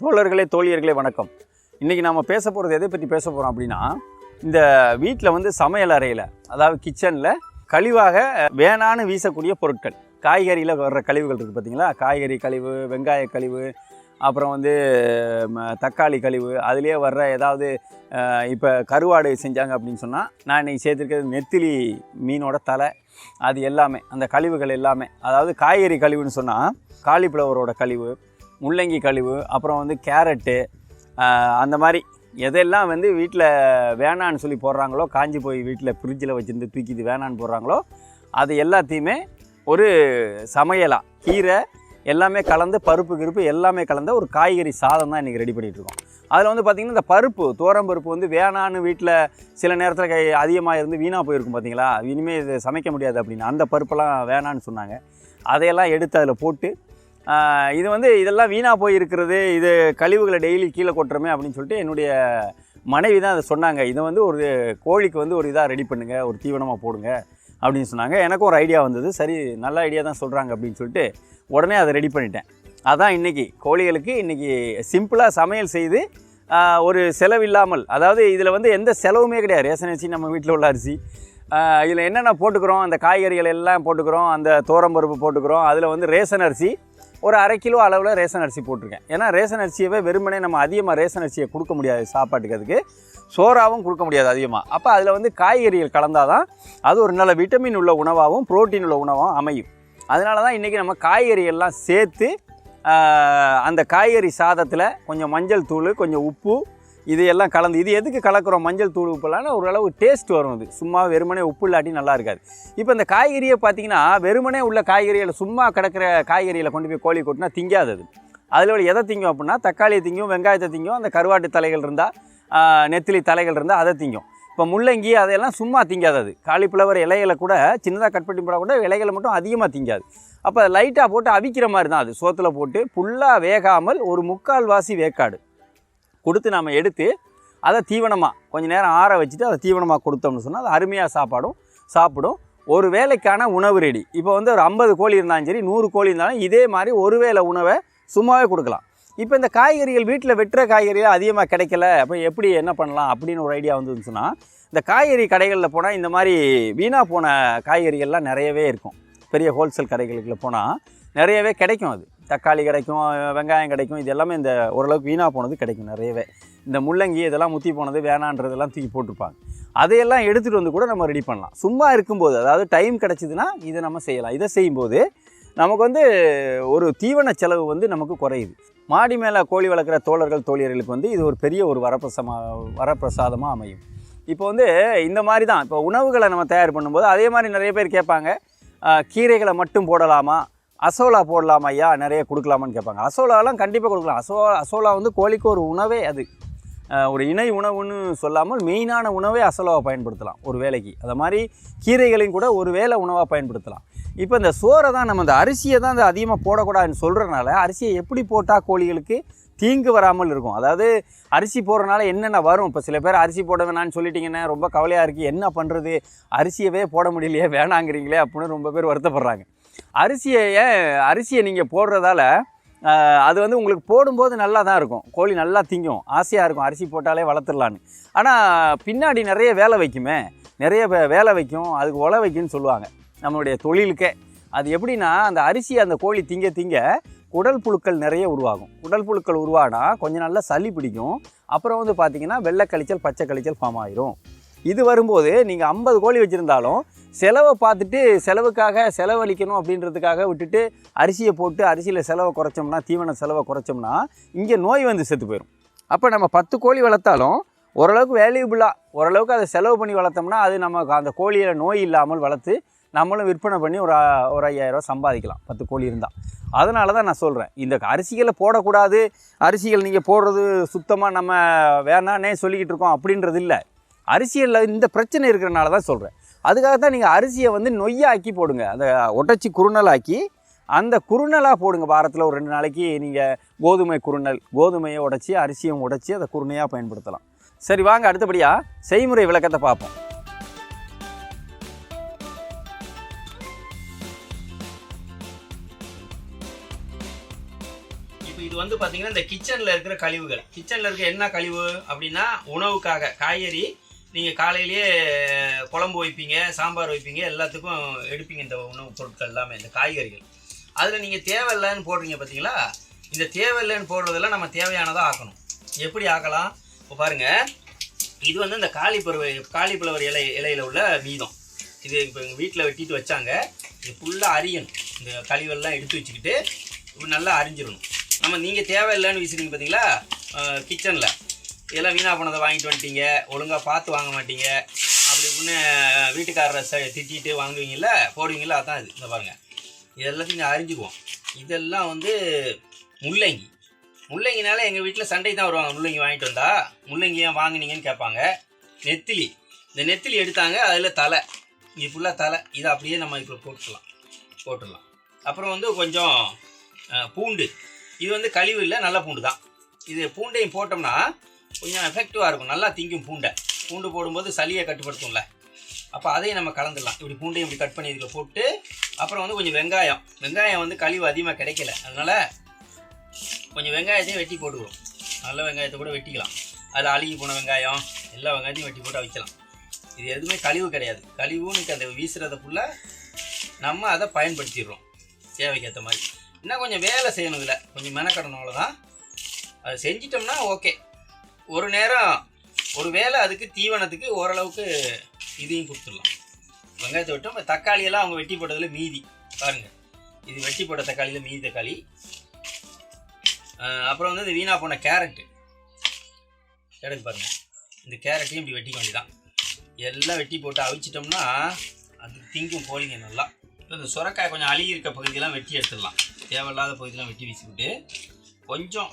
தோழர்களே தோழியர்களே வணக்கம். இன்றைக்கி நம்ம பேச போகிறது எதை பற்றி பேச போகிறோம் அப்படின்னா இந்த வீட்டில் வந்து சமையல் அறையில் அதாவது கிச்சனில் கழிவாக வேணான்னு வீசக்கூடிய பொருட்கள். காய்கறியில் வர்ற கழிவுகள் இருக்குது பார்த்தீங்களா காய்கறி கழிவு வெங்காய கழிவு அப்புறம் வந்து ம, தக்காளி கழிவு அதுலேயே வர்ற ஏதாவது இப்போ கருவாடு செஞ்சாங்க அப்படின்னு சொன்னால் நான் இன்றைக்கி சேர்த்துருக்கிறது நெத்திலி மீனோட தலை. அது எல்லாமே அந்த கழிவுகள் எல்லாமே. அதாவது காய்கறி கழிவுன்னு சொன்னால் காலிஃப்ளவரோட கழிவு முள்ளங்கி கழிவு அப்புறம் வந்து கேரட்டு அந்த மாதிரி எதெல்லாம் வந்து வீட்டில் வேணான்னு சொல்லி போடுறாங்களோ காஞ்சி போய் வீட்டில் ஃப்ரிட்ஜில் வச்சுருந்து தூக்கிது வேணான்னு போடுறாங்களோ அது எல்லாத்தையுமே ஒரு சமையலாக கீரை எல்லாமே கலந்து பருப்பு கிருப்பு எல்லாமே கலந்த ஒரு காய்கறி சாதம் தான் இன்றைக்கி ரெடி பண்ணிகிட்ருக்கோம் அதில் வந்து பார்த்திங்கன்னா இந்த பருப்பு தோரம் பருப்பு வந்து வேணான்னு வீட்டில் சில நேரத்தில் கை அதிகமாக இருந்து வீணாக போயிருக்கும் பார்த்தீங்களா இனிமேல் இது சமைக்க முடியாது அப்படின்னு அந்த பருப்பெல்லாம் வேணான்னு சொன்னாங்க. அதையெல்லாம் எடுத்து அதில் போட்டு இது வந்து இதெல்லாம் வீணாக போயிருக்கிறது. இது கழிவுகளை டெய்லி கீழே கொட்டுறமே அப்படின்னு சொல்லிட்டு என்னுடைய மனைவி தான் அதை சொன்னாங்க. இதை வந்து ஒரு கோழிக்கு வந்து ஒரு இதாக ரெடி பண்ணுங்கள் ஒரு தீவனமாக போடுங்க அப்படின்னு சொன்னாங்க. எனக்கும் ஒரு ஐடியா வந்தது. சரி நல்ல ஐடியா தான் சொல்கிறாங்க அப்படின்னு சொல்லிட்டு உடனே அதை ரெடி பண்ணிட்டேன். அதான் இன்றைக்கி கோழிகளுக்கு இன்றைக்கி சிம்பிளாக சமையல் செய்து ஒரு செலவில்லாமல் அதாவது இதில் வந்து எந்த செலவுமே கிடையாது. ரேஷன் அரிசி நம்ம வீட்டில் உள்ள அரிசி. இதில் என்னென்ன போட்டுக்கிறோம்? அந்த காய்கறிகள் எல்லாம் போட்டுக்கிறோம். அந்த தோரம்பருப்பு போட்டுக்கிறோம். அதில் வந்து ரேஷன் அரிசி ஒரு அரை கிலோ அளவில் ரேஷன் அரிசி போட்டிருக்கேன். ஏன்னா ரேஷன் அரிசியவே வெறுமனே நம்ம அதிகமாக ரேஷன் அரிசியை கொடுக்க முடியாது சாப்பாட்டுக்கு அதுக்கு. சோறாவும் கொடுக்க முடியாது அதிகமாக அப்போ அதில் வந்து காய்கறிகள் கலந்தால் தான் அது ஒரு நல்ல விட்டமின் உள்ள உணவாகவும் புரோட்டீன் உள்ள உணவாகவும் அமையும். அதனால தான் இன்றைக்கி நம்ம காய்கறிகள்லாம் சேர்த்து அந்த காய்கறி சாதத்தில் கொஞ்சம் மஞ்சள் தூள் கொஞ்சம் உப்பு இது எல்லாம் கலந்து இது எதுக்கு கலக்கிறோம்? மஞ்சள் தூள் உப்புலான்னு ஓரளவு டேஸ்ட் வரும் அது. சும்மா வெறுமனே உப்பு இல்லாட்டி நல்லா இருக்காது. இப்போ இந்த காய்கறியை பார்த்தீங்கன்னா வெறுமனே உள்ள காய்கறிகளை சும்மா கிடக்கிற காய்கறியில் கொண்டு போய் கோழி கொட்டினா திங்காது அது. அதில் உள்ள எதை திங்கும் அப்படின்னா தக்காளியை திங்கும் வெங்காயத்தை திங்கும் அந்த கருவாட்டு தலைகள் இருந்தால் நெத்திலி தலைகள் இருந்தால் அதை திங்கும். இப்போ முள்ளங்கி அதையெல்லாம் சும்மா திங்காது அது. காலிஃப்ளவர் இலைகளை கூட சின்னதாக கட் பண்ணி போட கூட இலைகளை மட்டும் அதிகமாக திங்காது. அப்போ லைட்டாக போட்டு அவிக்கிற மாதிரி தான் அது. சோத்தில் போட்டு ஃபுல்லாக வேகாமல் ஒரு முக்கால் வாசி வேக்காடு. கொடுத்து நம்ம எடுத்து அதை தீவனமாக கொஞ்சம் நேரம் ஆற வச்சுட்டு அதை தீவனமாக கொடுத்தோம்னு சொன்னால் அது அருமையாக சாப்பாடும் சாப்பிடும். ஒரு வேலைக்கான உணவு ரெடி இப்போ வந்து ஒரு ஐம்பது கோழி இருந்தாலும் சரி நூறு கோழி இருந்தாலும் இதே மாதிரி ஒரு வேளை உணவை சும்மாவே கொடுக்கலாம். இப்போ இந்த காய்கறிகள் வீட்டில் வெட்டுற காய்கறிகள் அதிகமாக கிடைக்கல அப்போ எப்படி என்ன பண்ணலாம் அப்படின்னு ஒரு ஐடியா வந்துருந்துச்சுன்னா சொன்னால் இந்த காய்கறி கடைகளில் போனால் இந்த மாதிரி வீணாக போன காய்கறிகள்லாம் நிறையவே இருக்கும். பெரிய ஹோல்சேல் கடைகளுக்குள்ள போனால் நிறையவே கிடைக்கும் அது. தக்காளி கிடைக்கும் வெங்காயம் கிடைக்கும் இது எல்லாமே இந்த ஓரளவுக்கு வீணாக போனது கிடைக்கும் நிறையவே. இந்த முள்ளங்கி இதெல்லாம் முத்தி போனது வேணான்றதெல்லாம் தூக்கி போட்டிருப்பாங்க. அதையெல்லாம் எடுத்துகிட்டு வந்து கூட நம்ம ரெடி பண்ணலாம். சும்மா இருக்கும்போது அதாவது டைம் கிடச்சிதுன்னா இதை நம்ம செய்யலாம். இதை செய்யும்போது நமக்கு வந்து ஒரு தீவன செலவு வந்து நமக்கு குறையுது. மாடி மேலே கோழி வளர்க்குற தோழர்கள் தோழியர்களுக்கு வந்து இது ஒரு பெரிய ஒரு வரப்பிரசமா வரப்பிரசாதமாக அமையும். இப்போ வந்து இந்த மாதிரி தான் இப்போ உணவுகளை நம்ம தயார் பண்ணும்போது அதே மாதிரி நிறைய பேர் கேட்பாங்க கீரைகளை மட்டும் போடலாமா? அசோலா போடலாமா ஐயா? நிறைய கொடுக்கலாமான்னு கேட்பாங்க. அசோலாலாம் கண்டிப்பாக கொடுக்கலாம். அசோ அசோலா வந்து கோழிக்கு ஒரு உணவே அது. ஒரு இணை உணவுன்னு சொல்லாமல் மெயினான உணவே அசோலாவை பயன்படுத்தலாம் ஒரு வேலைக்கு. அதை மாதிரி கீரைகளையும் கூட ஒரு வேளை உணவாக பயன்படுத்தலாம். இப்போ இந்த சோறை தான் நம்ம இந்த அரிசியை தான் இந்த அதிகமாக போடக்கூடாதுன்னு சொல்கிறனால அரிசியை எப்படி போட்டால் கோழிகளுக்கு தீங்கு வராமல் இருக்கும்? அதாவது அரிசி போடுறனால என்னென்ன வரும்? இப்போ சில பேர் அரிசி போட வேணான்னு சொல்லிட்டீங்கன்னா ரொம்ப கவலையாக இருக்குது என்ன பண்ணுறது அரிசியவே போட முடியலையே வேணாங்கிறீங்களே அப்படின்னு ரொம்ப பேர் வருத்தப்படுறாங்க. அரிசியை ஏன் அரிசியை நீங்கள் போடுறதால அது வந்து உங்களுக்கு போடும்போது நல்லா தான் இருக்கும். கோழி நல்லா திங்கும். ஆசையாக இருக்கும். அரிசி போட்டாலே வளர்த்துடலான்னு. ஆனால் பின்னாடி நிறைய வேலை வைக்குமே. நிறைய வே- வேலை வைக்கும். அதுக்கு உழ வைக்கும்னு சொல்லுவாங்க. நம்மளுடைய தொழிலுக்கே. அது எப்படின்னா அந்த அரிசி அந்த கோழி திங்க திங்க குடல் புழுக்கள் நிறைய உருவாகும். குடல் புழுக்கள் உருவானா கொஞ்சம் நல்லா சளி பிடிக்கும். அப்புறம் வந்து பார்த்தீங்கன்னா வெள்ளை கழிச்சல் பச்சை கழிச்சல் ஃபார்ம் ஆயிரும். இது வரும்போது நீங்கள் ஐம்பது கோழி வச்சுருந்தாலும் செலவை பார்த்துட்டு செலவுக்காக செலவழிக்கணும் அப்படின்றதுக்காக விட்டுட்டு அரிசியை போட்டு அரிசியில் செலவை குறைச்சோம்னா தீவன செலவை குறைச்சோம்னா இங்கே நோய் வந்து செத்து போயிடும் அப்போ நம்ம பத்து கோழி வளர்த்தாலும் ஓரளவுக்கு வேல்யூபிளாக ஓரளவுக்கு அதை செலவு பண்ணி வளர்த்தோம்னா அது நமக்கு அந்த கோழியில் நோய் இல்லாமல் வளர்த்து நம்மளும் விற்பனை பண்ணி ஒரு ஒரு ஐயாயிரம் சம்பாதிக்கலாம். பத்து கோழி இருந்தால் அதனால தான் நான் சொல்கிறேன் இந்த அரிசிகளை போடக்கூடாது. அரிசிகள் நீங்கள் போடுறது சுத்தமாக நம்ம வேணானே சொல்லிக்கிட்டு இருக்கோம் அப்படின்றது இல்லை. அரிசியில் இந்த பிரச்சனை இருக்கிறனால தான் சொல்கிறேன் அதுக்காக தான் நீங்கள் அரிசியை வந்து நொய்யாக்கி போடுங்க. அதை ஒட்டச்சி குறுநலாக்கி அந்த குறுநலாக போடுங்க வாரத்தில் ஒரு ரெண்டு நாளைக்கு. நீங்கள் கோதுமை குறுநல் கோதுமையை உடைச்சி அரிசியும் உடைச்சி அதை குறுணையாக பயன்படுத்தலாம். சரி வாங்க அடுத்தபடியாக செய்முறை விளக்கத்தை பார்ப்போம். இப்போ இது வந்து பார்த்தீங்கன்னா இந்த கிச்சனில் இருக்கிற கழிவுகள். கிச்சனில் இருக்க என்ன கழிவு அப்படின்னா உணவுக்காக காய்கறி நீங்கள் காலையிலேயே குழம்பு வைப்பீங்க சாம்பார் வைப்பீங்க எல்லாத்துக்கும் எடுப்பீங்க இந்த உணவுப் பொருட்கள் எல்லாமே இந்த காய்கறிகள். அதில் நீங்கள் தேவையில்லைன்னு போடுறீங்க பார்த்தீங்களா இந்த தேவையில்லைன்னு போடுறதெல்லாம் நம்ம தேவையானதாக ஆக்கணும். எப்படி ஆக்கலாம்? இப்போ பாருங்கள் இது வந்து இந்த காலிப்பருவை காலிஃப்ளவர் இலை இலையில உள்ள மீதம். இது இப்போ எங்கள் வீட்டில் வெட்டிட்டு வச்சாங்க. இது ஃபுல்லாக அரியணும். இந்த கழிவெல்லாம் எடுத்து வச்சுக்கிட்டு நல்லா அரிஞ்சிடணும். நம்ம நீங்கள் தேவையில்லைன்னு வீசுறீங்க பார்த்தீங்களா கிச்சனில் இதெல்லாம் வீணாக போனதை வாங்கிட்டு வந்துட்டீங்க. ஒழுங்காக பார்த்து வாங்க மாட்டீங்க. அப்படி இப்படின்னு வீட்டுக்காரரை ச திட்டிட்டு வாங்குவீங்கள போடுவீங்கல்ல அதான் இது. இந்த பாருங்கள் இது இங்கே அரிஞ்சுக்குவோம் இதெல்லாம் வந்து முள்ளங்கி. முள்ளங்கினால எங்கள் வீட்டில் சண்டை தான் வருவாங்க. முள்ளங்கி வாங்கிட்டு வந்தால் முள்ளங்கி ஏன் வாங்குனீங்கன்னு கேட்பாங்க. நெத்திலி. இந்த நெத்திலி எடுத்தாங்க அதில் தலை. இது ஃபுல்லாக தலை. இதை அப்படியே நம்ம இப்போ போட்டுடலாம். போட்டுடலாம். அப்புறம் வந்து கொஞ்சம் பூண்டு. இது வந்து கழிவு இல்லை நல்ல பூண்டு தான். இது பூண்டையும் போட்டோம்னா கொஞ்சம் எஃபெக்டிவாக இருக்கும். நல்லா திங்கும் பூண்டை. பூண்டு போடும்போது சளியை கட்டுப்படுத்தும்ல. அப்போ அதையும் நம்ம கலந்துடலாம். இப்படி பூண்டையும் இப்படி கட் பண்ணி இதில் போட்டு அப்புறம் வந்து கொஞ்சம் வெங்காயம். வெங்காயம் வந்து கழிவு அதிகமாக கிடைக்கல. அதனால் கொஞ்சம் வெங்காயத்தையும் வெட்டி போட்டுக்கிறோம் நல்ல வெங்காயத்தை கூட வெட்டிக்கலாம். அதில் அழுகி போன வெங்காயம் எல்லா வெங்காயத்தையும் வெட்டி போட்டு வைக்கலாம். இது எதுவுமே கழிவு கிடையாது. கழிவுன்னு அந்த வீசுறதுக்குள்ள நம்ம அதை பயன்படுத்திடுறோம். தேவைக்கேற்ற மாதிரி. இன்னும் கொஞ்சம் வேலை செய்யணும் இதில். கொஞ்சம் மெனக்கடணும் தான் அதை செஞ்சிட்டோம்னா ஓகே ஒரு நேரம் ஒரு வேளை அதுக்கு தீவனத்துக்கு ஓரளவுக்கு இதையும் கொடுத்துடலாம். வெங்காயத்தை விட்டோம். தக்காளியெல்லாம் அவங்க வெட்டி போட்டதில் மீதி. பாருங்கள் இது வெட்டி போட்ட தக்காளியில் மீதி தக்காளி. அப்புறம் வந்து இந்த வீணாக போன கேரட்டு. எடுத்து பாருங்கள் இந்த கேரட்டையும் இப்படி வெட்டிக்க வேண்டியதான் எல்லாம் வெட்டி போட்டு அவிச்சிட்டோம்னா அது திங்கும் கோழிங்க நல்லா. இந்த சுரக்காய் கொஞ்சம் அழுகி இருக்க பகுதியெல்லாம் வெட்டி எடுத்துடலாம். தேவையில்லாத பகுதியெல்லாம் வெட்டி வீசிவிட்டு. கொஞ்சம்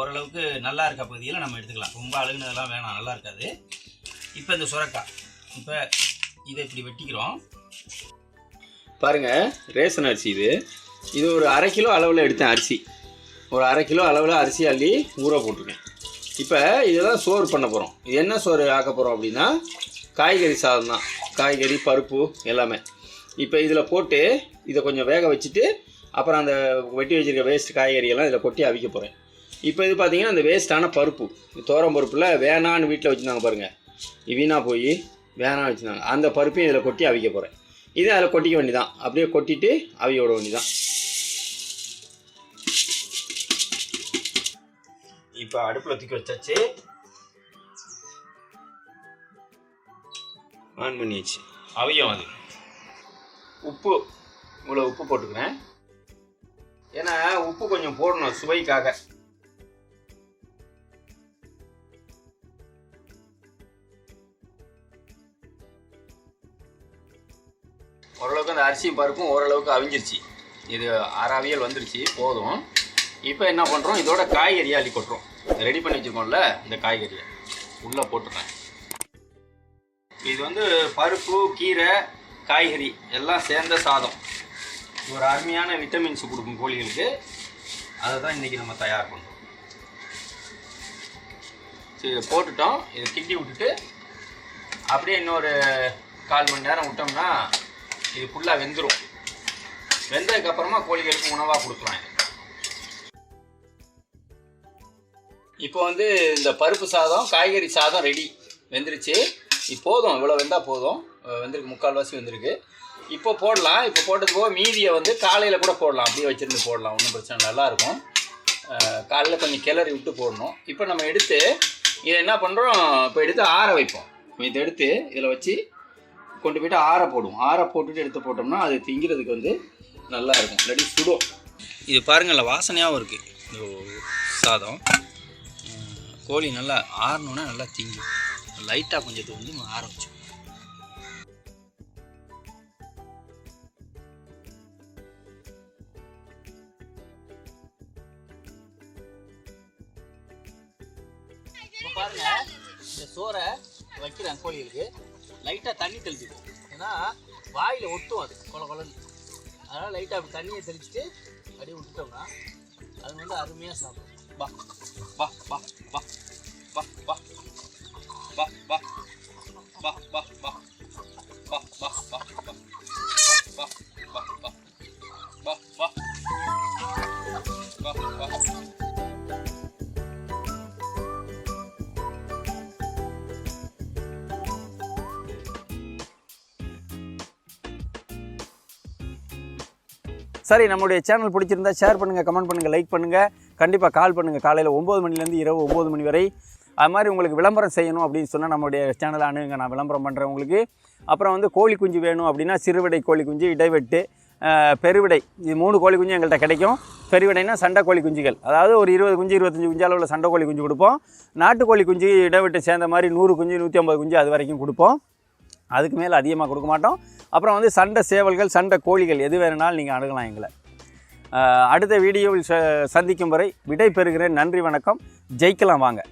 ஓரளவுக்கு நல்லா இருக்க பகுதியில் நம்ம எடுத்துக்கலாம். ரொம்ப அழுகுனதெல்லாம் வேணாம் நல்லா இருக்காது. இப்போ இந்த சுரக்காய் இப்போ இதை இப்படி வெட்டிக்கிறோம். பாருங்கள் ரேஷன் அரிசி இது. இது ஒரு அரை கிலோ அளவில் எடுத்தேன் அரிசி. ஒரு அரை கிலோ அளவில் அரிசி அள்ளி ஊற போட்டிருக்கேன். இப்போ இதெல்லாம் சோறு பண்ண போகிறோம் இது என்ன சோறு ஆக்க போகிறோம் அப்படின்னா காய்கறி சாதம் தான். காய்கறி பருப்பு எல்லாமே. இப்போ இதில் போட்டு இதை கொஞ்சம் வேக வச்சுட்டு அப்புறம் அந்த வெட்டி வச்சிருக்க வேஸ்ட் காய்கறி எல்லாம் இதில் கொட்டி அவிக்க போகிறேன் இப்போ இது பார்த்தீங்கன்னா அந்த வேஸ்ட்டான பருப்பு. தோரம் பருப்பில் வேணான்னு வீட்டில் வச்சுருந்தாங்க பாருங்கள் இது வீணா போய் வேணாம் வச்சுருந்தாங்க. அந்த பருப்பையும் இதில் கொட்டி அவிக்க போகிறேன் இதை அதில் கொட்டிக்க வேண்டியதான் அப்படியே கொட்டிட்டு அவிய விட வேண்டியதான் இப்போ அடுப்பில் தூக்கி வச்சாச்சு. ஆன் பண்ணியாச்சு. அவியம் அது. உப்பு இவ்வளோ உப்பு போட்டுக்கிறேன். ஏன்னா உப்பு கொஞ்சம் போடணும் சுவைக்காக. ஓரளவுக்கு அந்த அரிசியும் பருப்பும் ஓரளவுக்கு அவிஞ்சிருச்சு. இது ஆறாவியல் வந்துருச்சு போதும். இப்போ என்ன பண்ணுறோம் இதோட காய்கறியை அள்ளி கொட்டுறோம். ரெடி பண்ணி வச்சுருக்கோம்ல இந்த காய்கறியை. உள்ளே போட்டுறேன். இது வந்து பருப்பு கீரை காய்கறி எல்லாம் சேர்ந்த சாதம். ஒரு அருமையான விட்டமின்ஸ் கொடுக்கும் கோழிகளுக்கு. அதை தான் இன்றைக்கி நம்ம தயார் பண்ணுறோம் சரி இதை போட்டுட்டோம். இதை கிண்டி விட்டுட்டு அப்படியே இன்னொரு கால் மணி நேரம் விட்டோம்னா இது ஃபுல்லாக வெந்துடும் வெந்ததுக்கப்புறமா கோழிகளுக்கு உணவாக கொடுத்துருவாங்க. இப்போ வந்து இந்த பருப்பு சாதம் காய்கறி சாதம் ரெடி வெந்துருச்சு. போதும். இவ்வளோ வெந்தால் போதும். வெந்திருக்கு. முக்கால்வாசி வெந்திருக்கு. இப்போ போடலாம். இப்போ போட்டது போக மீதியை வந்து காலையில் கூட போடலாம். அப்படியே வச்சுருந்து போடலாம். ஒன்றும் பிரச்சனை நல்லாயிருக்கும். காலையில் கொஞ்சம் கிளறி விட்டு போடணும். இப்போ நம்ம எடுத்து இதை என்ன பண்ணுறோம் இப்போ எடுத்து ஆற வைப்போம். இதை எடுத்து இதில் வச்சு கொண்டு போயிட்டு ஆற போடுவோம். ஆற போட்டுட்டு எடுத்து போட்டோம்னா அது திங்கிறதுக்கு வந்து நல்லா இருக்கும் இல்லாட்டி சுடும். இது பாருங்கள்ல வாசனையாகவும் இருக்குது இந்த சாதம். கோழி நல்லா ஆறணுன்னா நல்லா திங்கும். லைட்டாக கொஞ்சம் வந்து ஆற வைக்கிறேன் கோழிகளுக்கு லைட்டாக தண்ணி தெளிச்சிடும் ஏன்னா வாயில் ஒட்டும் அது கொல கொலன்னு அதனால் லைட்டாக அப்படி தண்ணியை தெளிச்சுட்டு அப்படியே விட்டுட்டோம்னா அது வந்து அருமையாக சாப்பிடும் பா பா பா பா பா பா வா வா வா வா வா வா வா வா வா சரி நம்மளுடைய சேனல் பிடிச்சிருந்தா ஷேர் பண்ணுங்கள் கமெண்ட் பண்ணுங்கள் லைக் பண்ணுங்கள் கண்டிப்பாக கால் பண்ணுங்கள் காலையில் ஒம்பது மணிலேருந்து இரவு ஒம்பது மணி வரை. அது மாதிரி உங்களுக்கு விளம்பரம் செய்யணும் அப்படின்னு சொன்னால் நம்மளுடைய சேனலை அணுங்க நான் விளம்பரம் பண்ணுறேன் உங்களுக்கு. அப்புறம் வந்து கோழி குஞ்சு வேணும் அப்படின்னா சிறுவிடை கோழி குஞ்சு இடைவெட்டு பெருவிடை. இது மூணு கோழி குஞ்சு எங்கள்கிட்ட கிடைக்கும். பெருவிடைனா சண்டை கோழி குஞ்சுகள். அதாவது ஒரு இருபது குஞ்சு இருபத்தஞ்சி குஞ்சு அளவில் சண்டை கோழி குஞ்சு கொடுப்போம். நாட்டுக்கோழி குஞ்சு இடைவிட்டு சேர்ந்த மாதிரி நூறு குஞ்சு நூற்றி ஐம்பது குஞ்சு அது வரைக்கும் கொடுப்போம். அதுக்கு மேலே அதிகமாக கொடுக்க மாட்டோம். அப்புறம் வந்து சண்டை சேவல்கள் சண்டை கோழிகள் எது வேணுனாலும் நீங்கள் அணுகலாம் எங்களை. அடுத்த வீடியோவில் ச- சந்திக்கும் வரை விடை பெறுகிறேன் நன்றி வணக்கம். ஜெயிக்கலாம் வாங்க.